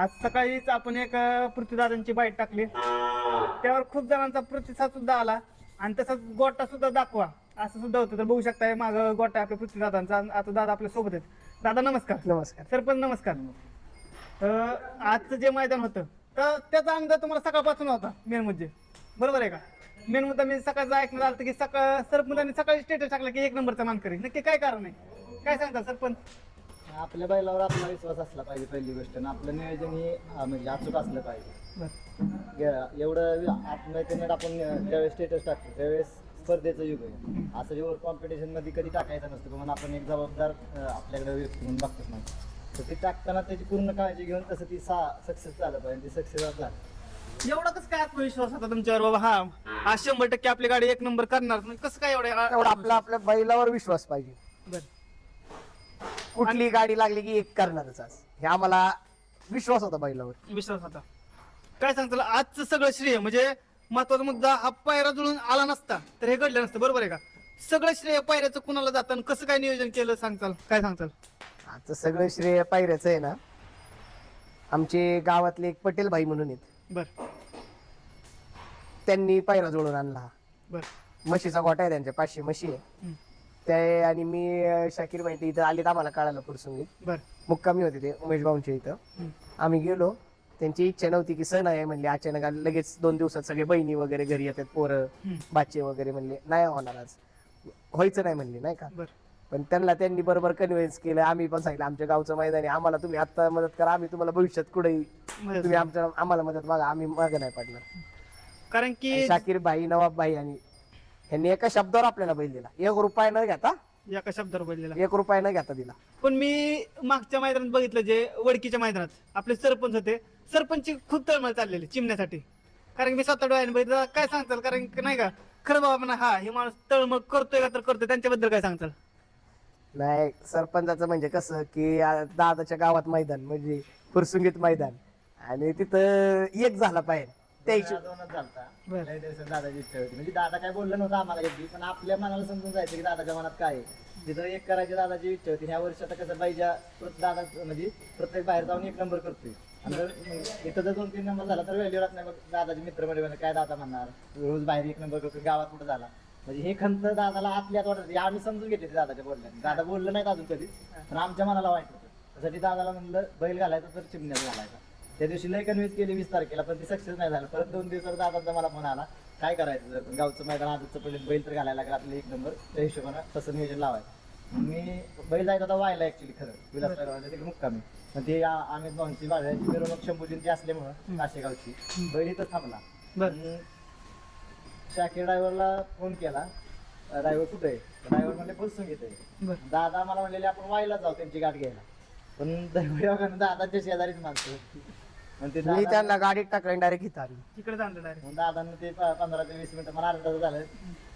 आज सकाळीच आपण एक पृथ्वीदादांची बाईट टाकली. त्यावर खूप जणांचा प्रतिसाद सुद्धा आला. आणि तसंच गोटा सुद्धा दाखवा. असं सुद्धा होतं. तर बघू शकताय माग गोटा आहे आपल्या पृथ्वीदादांचा आता दादा आपल्यासोबत आहेत. दादा नमस्कार. नमस्कार. सरपंच नमस्कार. अं, आजचं जे मैदान होतं तर त्याचा अंदाज तुम्हाला सकाळपासून होता मेन म्हणजे. बरोबर आहे का? मेन मुद्दा मी सकाळचं ऐकण्यात आलं होतं की सकाळ सरपंचांनी सकाळी स्टेटस टाकला की एक नंबरचा मानकरी. नक्की काय कारण आहे? काय सांगता सरपंच? आपल्या बैलावर आपला विश्वास असला पाहिजे पहिली गोष्ट. आणि आपलं नियोजन हे अं, म्हणजे अचूक असलं पाहिजे. गे- एवढं आत्महत्येने आपण अं, ज्यावेळेस स्टेटस टाकतो त्यावेळेस स्पर्धेचं युग आहे. असं जे कॉम्पिटिशनमध्ये कधी टाकायचं नसतं म्हणून आपण एक जबाबदार अं, आपल्याकडे व्यक्ती म्हणून बघतोच नाही तर ते टाकताना त्याची पूर्ण काळजी घेऊन तसं ती सा सक्सेस झालं पाहिजे ते सक्सेस झालं. एवढा कसं काय आत्मविश्वास होता तुमच्यावर बाबा? हा आज शंभर टक्के आपली गाडी एक नंबर करणार म्हणजे कसं काय एवढं एवढा आपला आपल्या बैलावर विश्वास पाहिजे. बरं. कुठली गाडी लागली की एक करणारच आज? हे आम्हाला विश्वास होता बैलावर. विश्वास होता. काय सांगताल आजचं सगळं श्रेय म्हणजे महत्त्वाचा मुद्दा हा पायरा जुळून आला नसता तर हे घडलं नसतं. बरोबर आहे का? सगळं श्रेय पायऱ्याचं कुणाला जातं कसं काय नियोजन केलं सांगताल काय सांगताल आता सगळं श्रेय पायऱ्याचं आहे ना? आमचे गावातले एक पटेल भाई म्हणून आहेत. बर. त्यांनी पायरा जोडून आणला. बर. म्हशीचा गोठा आहे त्यांच्या पाचशे म्हशी आहे. हम्म. ते आणि मी अं, शाकीर माहिती इथं आलीत आम्हाला कळालं पुरसून बर. मुक्कामी होते ते उमेश भाऊंच्या इथं. आम्ही गेलो. त्यांची इच्छा नव्हती की सण आहे म्हणले अचानक लगेच दोन दिवसात सगळे बहिणी वगैरे घरी येतात पोरं हम्म. बाचे वगैरे म्हणले नाही होणार आज. व्हायचं नाही म्हणले नाही का? बर. पण त्यांना त्यांनी बरोबर कन्व्हिन्स केलं. आम्ही पण सांगितलं आमच्या गावचं मैदान आहे आम्हाला तुम्ही आता मदत करा आम्ही तुम्हाला भविष्यात कुठेही तुम्ही आमच्या आम्हाला मदत मागा आम्ही मागे नाही पडणार. कारण की शाकीर भाई नवाब भाई आणि यांनी एका शब्दावर आपल्याला बैल दिला. एक रुपया न घेता एका शब्दावर बोललेला एक रुपया न घेता दिला. पण मी मागच्या मैदानात बघितलं जे वडकीच्या मैदानात आपले सरपंच होते. सरपंचची खूप तळमळ चाललेली चिमण्यासाठी. कारण मी स्वतः डोळ्याने बघितलं काय सांगताल? कारण की नाही का खरं बाबा म्हणा हा हे माणूस तळमळ करतोय का तर करतोय त्यांच्याबद्दल काय सांगताल? नाही सरपंचाचं म्हणजे कसं की आ, दादाच्या गावात मैदान म्हणजे फुरसुंगीत मैदान. आणि तिथं एक झाला पाहिजे. त्या हिशोब दादावरच झालता. बरं. लय दिवसात दादाची इच्छा होती. म्हणजे दादा काय बोललं नव्हतं आम्हाला कधी पण आपल्या मनाला समजून जायचं की दादाच्या मनात काय आहे. तिथं एक करायची दादाची इच्छा होती ह्या वर्षी आता कसं पाहिजे दादा म्हणजे प्रत्येक बाहेर जाऊन एक नंबर करतोय. आणि जर इथं जर दोन तीन नंबर झाला तर व्हॅल्यू राहत नाही. मग दादाचे मित्र म्हणजे काय दादा म्हणणार? रोज बाहेर एक नंबर करतोय गावात कुठं झाला? म्हणजे हे खंत दादाला आतल्यात वाटत होती. आम्ही समजून घेतले ते दादाच्या बोलण्यात. दादा बोललं नाहीत अजून कधी पण आमच्या मनाला वाईट होतं. त्यासाठी दादाला म्हणलं बैल घालायचा तर चिमण्यात घालायचा. त्या दिवशी लय कन्व्हिन्स केली वीस तारखेला पण ते सक्सेस नाही झालं. परत दोन दिवसात दादाचा मला फोन आला काय करायचं जर गावचं मैदान आजचं पहिले बैल तर घालायला लागला आपलं एक नंबर त्या हिशोबानं तसं नियोजन लावायचं. मी बैल जायचा होता व्हायला ऍक्च्युली खरं विलास तिकडे मुक्कामी. पण ते आम्ही भाऊंची बाजाराची मिरवणूक शंभूजींची असल्यामुळं काशेगावची. बैल इथं थांबला. शाकीर ड्रायव्हरला फोन केला ड्रायव्हर कुठे आहे? ड्रायव्हर म्हणले बसून घेते दादा मला म्हणलेले आपण वायला जाऊ त्यांची गाठ घ्यायला. पण दैवयोगानं दादाच्या शेजारीच माणसं मग ते मी दादा- त्यांना गाडीत टाकलं डायरेक्ट इथं आली. तिकडे जाणलं डायरेक्ट मग दादांनी ते प- पंधरा ते वीस मिनिटं मला अर्धा तास झालं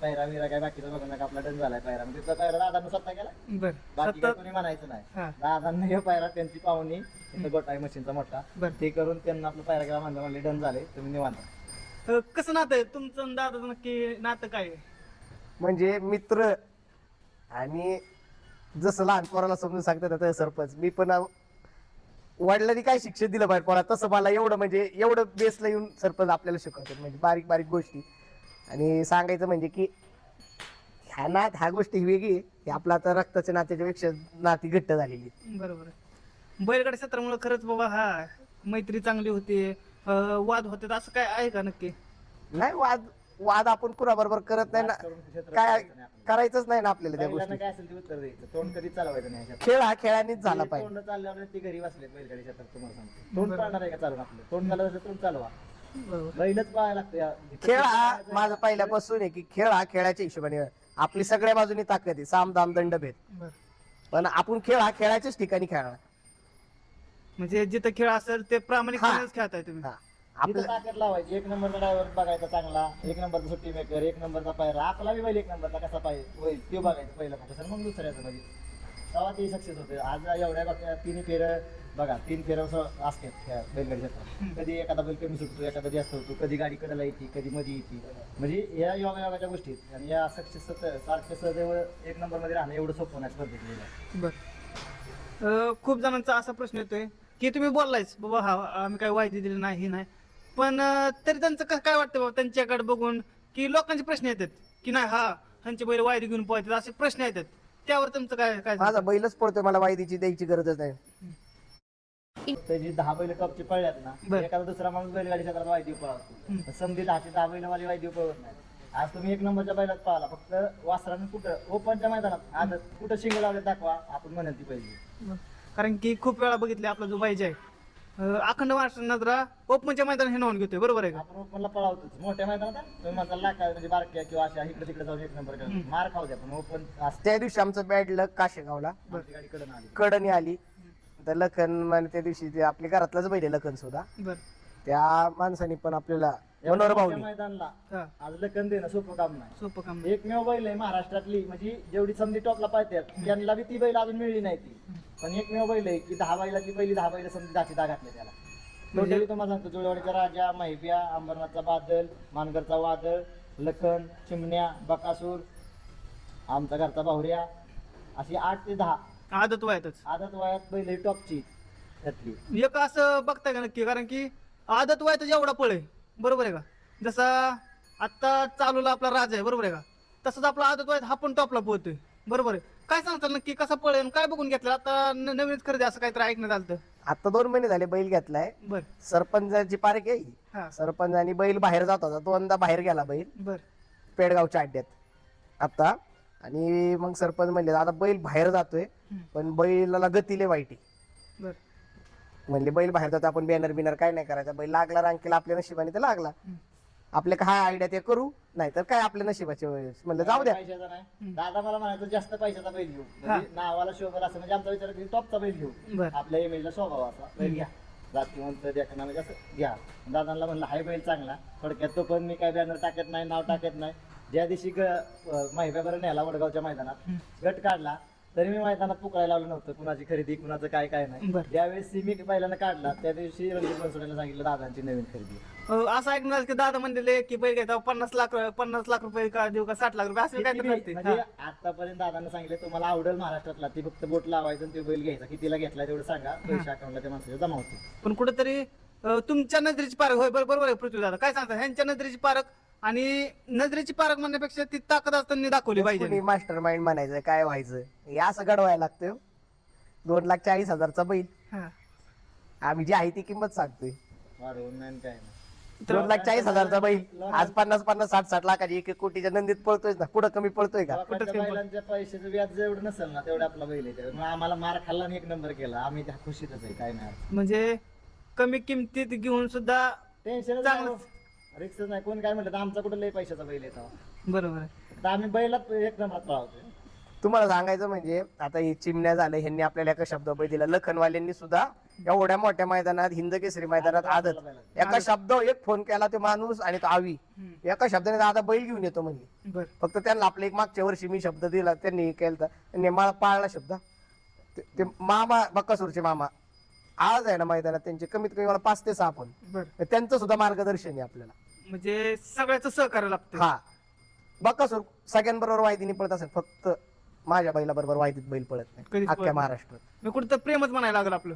पैरा बिरा काय बाकीचं बघून नका आपला डन झालाय पैरा. मग तिथला पैरा दादांनी स्वतः केला? बर. बाकी काय कोणी म्हणायचं नाही. दादांनी हे पायरा त्यांची पाहुणी इथं गोटाई मशीनचा मोठा. बर. ते करून त्यांना आपलं पायरा केला म्हणलं म्हणले डन झाले तुम्ही निवांत. अं, कसं नातं आहे? तुमचं आणि दादाचं नक्की नातं काय आहे? म्हणजे मित्र आणि जसं लहान पोराला समजून सांगतात तसं सरपंच. मी पण अं, वडिलांनी काय शिक्षण दिलं पाहिजे पोरा तसं मला एवढं म्हणजे एवढं बेसला येऊन सरपंच आपल्याला शिकवतात. म्हणजे बारीक बारीक गोष्टी. आणि सांगायचं म्हणजे की ह्या नात ह्या गोष्टी ही वेगळी आहे. ही आपला आता रक्ताच्या नात्याच्या पेक्षा नाती घट्ट झालेली. बरोबर बैलगाडी क्षेत्रामुळे खरंच बाबा हा मैत्री चांगली होते अं, वाद होते असं काय आहे का नक्की? नाही वाद वाद आपण कुणाबरोबर करत नाही ना. काय करायचं नाही आपल्याला. करायचंच नाही ना आपल्याला त्या गोष्टी. काय असेल ते उत्तर द्यायचं. तोंड कधी चालवायचं नाही ह्याच्यात. खेळ हा खेळानेच झाला ते पाहिजे. तोंड चालल्यावर ते घरी बसलेत बैलगाडी क्षेत्रात तुम्हाला सांगतो. तोंड पाळणार आहे का चालून आपलं? तोंड असेल तोंड चालवा. बरोबर. बैलच पाहायला लागतं या- खेळ हा माझं पहिल्यापासून आहे की खेळ हा खेळाच्या हिशोबाने आपली सगळ्या बाजूनी ताकद आहे. साम दाम दंड भेद बर. पण आपण खेळ हा खेळाच्याच ठिकाणी खेळणार. म्हणजे जिथं खेळ असेल ते प्रामाणिकपणेच खेळताय तुम्ही. हा. आपलं ताकद लावायची. एक नंबरचा ड्रायव्हर बघायचा चांगला एक नंबरचा सुट्टी मेकर एक नंबरचा पायरा. आपला बी बैल एक नंबरचा कसा पाहिजे होईल तो बघायचं पहिलं फक्त मग दुसऱ्याचं म्हणजे तेव्हा ते सक्सेस होते. आज एवढ्या बघा तिन्ही फेर बघा तीन फेर असतात त्या बैलगाडी क्षेत्रात. कधी एखादा बैल कमी सुटतो एखादा जास्त होतो कधी गाडी कडेला येते कधी मध्ये येते. म्हणजे या योगा योगाच्या गोष्टी आहेत. आणि या सक्सेस सारखं सहजवळ एक नंबरमध्ये राहणं एवढं सोपं नाही स्पर्धेत बर. खूप जणांचा असा प्रश्न येतोय की तुम्ही बोललायच बाबा हा आम्ही काही वायदी दिली नाही हे नाही. पण अं, तरी त्यांचं कसं काय वाटतं बाबा त्यांच्याकडे बघून की लोकांचे प्रश्न येतात? की नाही हा ह्यांचे बैल वायदी घेऊन पोहतात असे प्रश्न येतात. त्यावर तुमचं काय काय माझा बैलच पडतोय मला वायदीची द्यायची गरजच नाही. ते जी दहा बैल टॉपची पळल्यात ना बरं. एखादा दुसरा माणूस बैलगाडी क्षेत्रात वायदी पळवतो समधी दहाची दहा बैल वाली वायदी पळवत नाही. आज तुम्ही एक नंबरच्या बैलात पाहिला फक्त वासरानं कुठं ओपनच्या मैदानात आज कुठं शिंग लावले दाखवा आपण म्हणेल ती पहिली. कारण की खूप वेळा बघितले आपला जो पाहिजे आहे अं, अखंड महाराष्ट्र नजरा ओपनच्या मैदान हे नोंद घेतोय बरोबर आहे का? आपण ओपनला पळवतोच मोठ्या मैदानात तुम्ही म्हणता लाका म्हणजे बारक्या किंवा अशा इकडे तिकडे जाऊन एक नंबर करा. मार खाऊ द्या पण ओपन त्या दिवशी आमचं बॅड लक काशेगावला. गाडी कडे आली. कडणी आली. तर लखन म्हणजे त्या दिवशी ते आपल्या घरातलाच आहे लखन सुद्धा. बर. त्या माणसाने पण आपल्याला मैदानला हा. आज लखन देणं सोपं काम नाही. सोपं काम एकमेव बैल आहे महाराष्ट्रातली म्हणजे जेवढी समधी टॉपला पाहतात त्यांना बी ती बैल अजून मिळली नाही ती. पण एकमेव बैल आहे की दहा बैलाची पहिली दहा बैल समधी दहाची दहा घातले त्याला टोटली तुम्हाला सांगतो जुळवाडीचा राजा महिब्या अंबरनाथचा बादल मानगरचा वादळ लखन चिमण्या बकासूर आमचा घरचा बाहुऱ्या अशी आठ ते दहा. आदत वयातच. आदत वयात बैल ही टॉपची. त्यातली. एक असं बघताय का नक्की? कारण की आदत वयातच एवढा पळ आहे. बरोबर आहे का? जसा आता चालूला आपला राजा आहे बरोबर आहे का? तसंच आपला आदत वयात हा पण टॉपला पोहतोय. बरोबर आहे. काय सांगताल नक्की? कसा पळ आहे आणि काय बघून घेतलं? आता न- नवीनच खरेदी असं काहीतरी ऐकण्यात आलं. आता दोन महिने झाले बैल घेतलाय. बर. सरपंचाची पार्क आहे हा. सरपंचानी बैल बाहेर जात होता. दोनदा बाहेर गेला बैल. बर. पेडगावच्या अड्ड्यात. आता. आणि मग सरपंच म्हणले आता बैल बाहेर जातोय. हम्म. पण बैलाला गतीले वाईट आहे. म्हणले बैल बाहेर जातो आपण बॅनर बिनर काय नाही करायचा. बैल लागला रांकेला आपल्या नशिबाने तर लागला. आपल्या काय आयडिया ते करू नाही तर काय आपल्या नशिबाचे वेळेस म्हणलं जाऊ द्या. पैशाचा नाही. दादा मला म्हणायचं जास्त पैशाचा बैल घेऊ. म्हणजे नावाला शोभल असं म्हणजे आमचा विचार की टॉपचा बैल घेऊ. बर. आपल्या इमेजला स्वभाव असा. बैल घ्या. जातीवंत देखना म्हणजे असं घ्या. दादांना म्हणलं हाय बैल चांगला. थोडक्यात तो पण मी काय बॅनर टाकत नाही नाव टाकत नाही. ज्या दिवशी माहिती बरं न्याला वडगावच्या मैदानात गट काढला तरी मी मैदानात पुकायला लावलं नव्हतं कुणाची खरेदी कुणाचं काय काय नाही. बरं. ज्यावेळेस सिमी बैलानं काढला त्या दिवशी रणजित बनसोडेला सांगितलं दादांची नवीन खरेदी. अं, असं ऐकणार की दादा म्हणले की बैल घ्यायचा पन्नास लाख पन्नास लाख रुपये का देऊ का साठ लाख रुपये असं काय किती म्हणजे आतापर्यंत दादांना सांगितलं तुम्हाला आवडेल महाराष्ट्रातला ती फक्त बोट लावायचं आणि ते बैल घ्यायचा. कितीला घेतला तेवढं सांगा पैसे अकाउंटला त्या माणसाच्या जमा होते पण कुठेतरी तुमच्या नजरेची पारख होय बरोबर बरोबर आहे पृथ्वी दादा काय सांगता ह्यांच्या नजरेची पारख आणि नजरेची पारख म्हणण्यापेक्षा ती ताकद असताना दाखवली पाहिजे. मास्टर माइंड म्हणायचं काय व्हायचं? हे असं घडवायला लागतं हो. दोन लाख चाळीस हजारचा बैल. हा. आम्ही जी आहे ती किंमत सांगतोय. वाढवून नाही आणि काय नाही. दोन लाख चाळीस हजारचा बैल. आज पन्नास पन्नास साठ साठ लाखाची एक एक कोटीच्या नंदीत पळतोय ना. पुढं कमी पळतोय का? बैलांच्या पैशाचं व्याज जेवढं नसेल ना तेवढं आपला बैल आहे. त्यामुळे आम्हाला मार खाल्ला आणि एक नंबर केला. आम्ही त्या खुशीतच आहे काय नाही. म्हणजे कमी किमतीत घेऊन सुद्धा टेन्शन चांगलं. रिक्स नाही कोण काय म्हणलं तर आमचा कुठं लय पैशाचा बैल येतो. बरोबर आहे. तर आम्ही बैलात एक पळावतोय तुम्हाला सांगायचं म्हणजे आता हे चिमण्या झालं ह्यांनी आपल्याला एका शब्द बैल दिला. लखनवाल्यांनी सुद्धा एवढ्या मोठ्या मैदानात हिंद केसरी मैदानात आदत एका शब्द एक फोन केला ते माणूस आणि तो आवी. हम्म. एका शब्दाने दादा बैल घेऊन येतो म्हणजे बर. फक्त त्यांना आपल्या एक मागच्या वर्षी मी शब्द दिला त्यांनी केला त्यांनी मला पाळला शब्द. ते- ते मामा बक्कासूरचे मामा. आज आहे ना मैदानात त्यांचे कमीत कमी मला पाच ते सहा फोन बर. त्यांचं सुद्धा मार्गदर्शन आहे आपल्याला. म्हणजे सगळ्याच सहकार्य लागतं. हा. बक्कासूर सगळ्यांबरोबर वायदीने पळत असेल फक्त माझ्या बैला बरोबर वायदीत बैल पळत नाही कधीच पळत अख्ख्या नाही. महाराष्ट्रात. मी कुठं प्रेमच म्हणायला लागलं आपलं.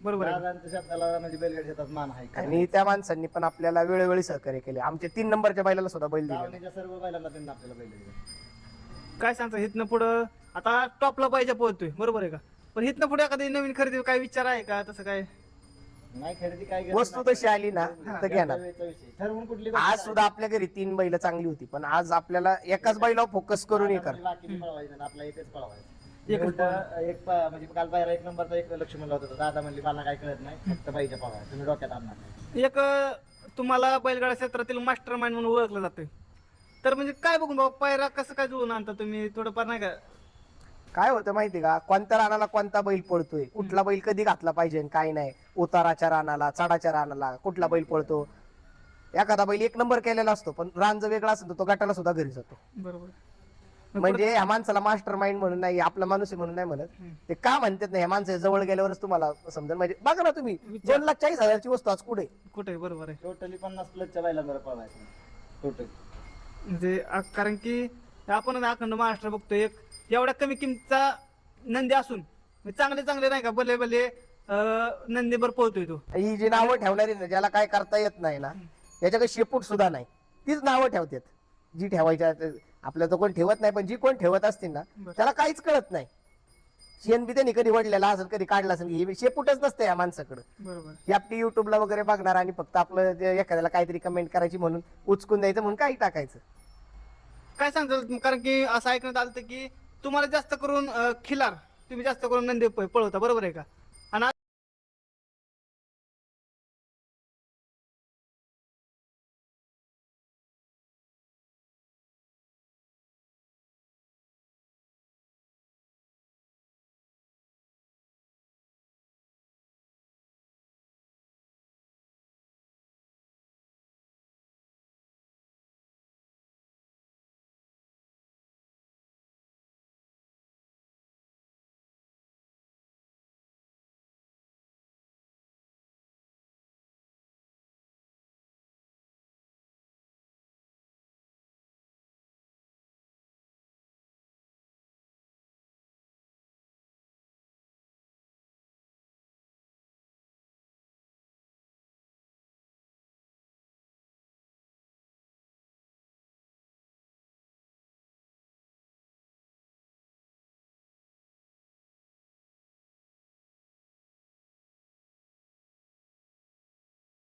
बरोबर आहे. दादांच्या शब्दाला म्हणजे बैलगाडी शेतात मान आहे काय आणि त्या माणसांनी पण आपल्याला वेळोवेळी सहकार्य केले. आमच्या तीन नंबरच्या बैलाला सुद्धा बैल दिले सर्व बैलांना त्यांनी आपल्याला बैल दिले. काय सांगता इथनं पुढं आता टॉपला पाहिजे पोहोचतोय बरोबर आहे का? पण इथनं पुढे एखादी नवीन खरेदी काय विचार आहे का? तसं काय? नाही खरेदी काय गरज वस्तू नाही. तशी आली ना तर घेणार. वेळचा विषय. ठरवून कुठली आज सुद्धा आपल्या घरी तीन बैल चांगली होती पण आज आपल्याला एकाच बैलावर फोकस करून हे कर. बाकी पळवायचं आणि आपला एकच पळवायचं. एकच उलटं एक प- म्हणजे काल बाहेर एक नंबरचा एक लक्ष म्हणलं होतं दादा म्हणली मला काय कळत नाही फक्त पाहिजे पळवायचं. तुम्ही डोक्यात आणणार नाही. एक अं, तुम्हाला बैलगाडा क्षेत्रातील मास्टर माइंड म्हणून ओळखलं जातंय. तर म्हणजे काय बघून बाबा पायरा कसं काय जुळून आणता तुम्ही? थोडंफार नाही का? काय होतं माहिती का? कोणत्या रानाला कोणता बैल पळतोय? कुठला बैल कधी घातला पाहिजे आणि काय नाही? उताराच्या रानाला चढाच्या रानाला कुठला बैल पळतो? एखादा बैल एक नंबर केलेला असतो पण रान जर वेगळा असेल तर तो गटाला सुद्धा घरी जातो. बरोबर. म्हणजे ह्या माणसाला मास्टर माइंड म्हणून नाही आपला माणूस आहे म्हणून नाही म्हणत. ते का म्हणतात नाही ह्या माणसाच्या जवळ गेल्यावरच तुम्हाला समजेल. म्हणजे बघा ना तुम्ही दोन लाख चाळीस हजारची वस्तू आज कुठे? कुठे? बरोबर आहे. टोटली पन्नास प्लसच्या बैलांवर पळवायचं. टोटल म्हणजे आ- कारण की आपण अखंड महाराष्ट्र बघतोय एक एवढ्या कमी किमतीचा नंदी असून चांगले चांगले नाही का भले भले अं, नंदीवर पोहतोय तो. ही जी नावं ठेवणारी ना ज्याला काय करता येत नाही ना त्याच्याकडे शेपूट सुद्धा नाही. तीच नावं ठेवतात. जी ठेवायच्या आपल्या तर कोण ठेवत नाही पण जी कोण ठेवत असतील ना बरं. त्याला काहीच कळत नाही. शेण बी त्यांनी कधी वडलेला असेल कधी काढला असेल हे शेपूटच नसते या माणसाकडे. बरोबर. हे आपली युट्यूबला वगैरे बघणार आणि फक्त आपलं एखाद्याला काहीतरी कमेंट करायची म्हणून उचकून द्यायचं म्हणून काही टाकायचं. काय तुम्ही? कारण की असं ऐकण्यात आलं होतं की तुम्हाला जास्त करून अं, खिलार. तुम्ही जास्त करून नंदी प- पळवता बरोबर आहे का?